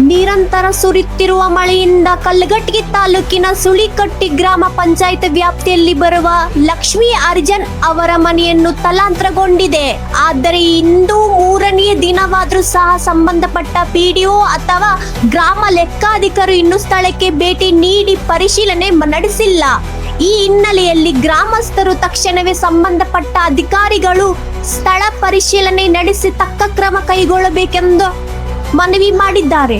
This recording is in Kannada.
ನಿರಂತರ ಸುರಿಯುತ್ತಿರುವ ಮಳೆಯಿಂದ ಕಲ್ಲಗಟ್ಟಿ ತಾಲೂಕಿನ ಸುಳಿಕಟ್ಟಿ ಗ್ರಾಮ ಪಂಚಾಯತ್ ವ್ಯಾಪ್ತಿಯಲ್ಲಿ ಬರುವ ಲಕ್ಷ್ಮೀ ಅರ್ಜನ್ ಅವರ ಮನೆಯನ್ನು ತಲಾಂತರಗೊಂಡಿದೆ. ಆದರೆ ಇಂದು ಮೂರನೇ ದಿನವಾದರೂ ಸಹ ಸಂಬಂಧಪಟ್ಟ ಪಿಡಿಒ ಅಥವಾ ಗ್ರಾಮ ಲೆಕ್ಕಾಧಿಕಾರಿ ಇನ್ನು ಸ್ಥಳಕ್ಕೆ ಭೇಟಿ ನೀಡಿ ಪರಿಶೀಲನೆ ನಡೆಸಿಲ್ಲ. ಈ ಹಿನ್ನೆಲೆಯಲ್ಲಿ ಗ್ರಾಮಸ್ಥರು ತಕ್ಷಣವೇ ಸಂಬಂಧಪಟ್ಟ ಅಧಿಕಾರಿಗಳು ಸ್ಥಳ ಪರಿಶೀಲನೆ ನಡೆಸಿ ತಕ್ಕ ಕ್ರಮ ಕೈಗೊಳ್ಳಬೇಕೆಂದು ಮನವಿ ಮಾಡಿದ್ದಾರೆ.